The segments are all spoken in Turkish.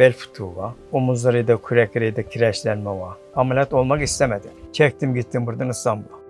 bel fıtığı var. Omuzlarıydı, kürekleriydi kireçlenme var. Ameliyat olmak istemedim. Çektim gittim buradan İstanbul'a.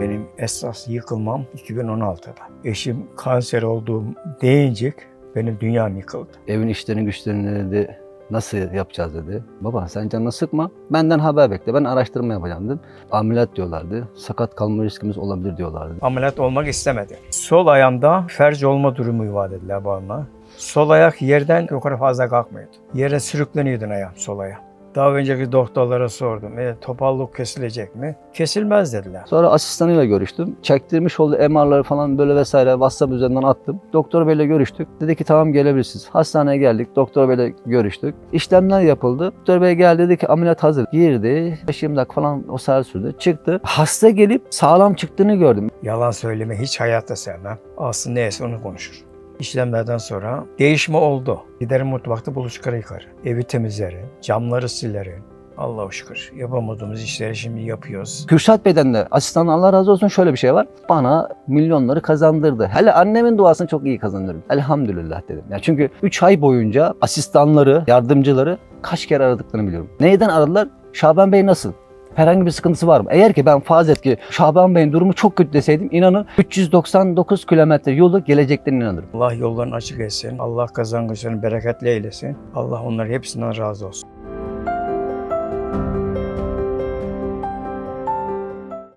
Benim esas yıkılmam 2016'da. Eşim kanser olduğum deyincik benim dünyam yıkıldı. Evin işlerini güçlerini dedi. Nasıl yapacağız dedi. Baba sen canını sıkma. Benden haber bekle. Ben araştırma yapacağım dedim. Ameliyat diyorlardı. Sakat kalma riskimiz olabilir diyorlardı. Ameliyat olmak istemedim. Sol ayağımda felç olma durumu var dediler bana. Sol ayak yerden yukarı fazla kalkmıyordu. Yere sürükleniyordun ayağım sol ayağım. Daha önceki doktorlara sordum. E, topallık kesilecek mi? Kesilmez dediler. Sonra asistanıyla görüştüm. Çektirmiş olduğu MR'ları falan böyle vesaire WhatsApp üzerinden attım. Doktor Bey'le görüştük. Dedi ki tamam gelebilirsiniz. Hastaneye geldik. Doktor Bey'le görüştük. İşlemler yapıldı. Doktor Bey geldi dedi ki ameliyat hazır. Girdi. 5-20 dakika falan o saat sürdü. Çıktı. Hasta gelip sağlam çıktığını gördüm. Yalan söyleme hiç hayatta sevmem. Aslında neyse onu konuşur. İşlemlerden sonra değişme oldu. Giderim mutfakta bulaşıkları yıkarım. Evi temizlerim. Camları silerim. Allah'a şükür. Yapamadığımız işleri şimdi yapıyoruz. Kürşat Bey'den de asistan Allah razı olsun şöyle bir şey var. Bana milyonları kazandırdı. Hele annemin duasını çok iyi kazandırdım. Elhamdülillah dedim. Ya çünkü 3 ay boyunca asistanları, yardımcıları kaç kere aradıklarını biliyorum. Neyden aradılar? Şaban Bey nasıl? Herhangi bir sıkıntısı var mı? Eğer ki ben farz et ki Şaban Bey'in durumu çok kötü deseydim inanın 399 kilometre yolu geleceklerine inanırım. Allah yollarını açık etsin. Allah kazançlarını bereketli eylesin. Allah onların hepsinden razı olsun.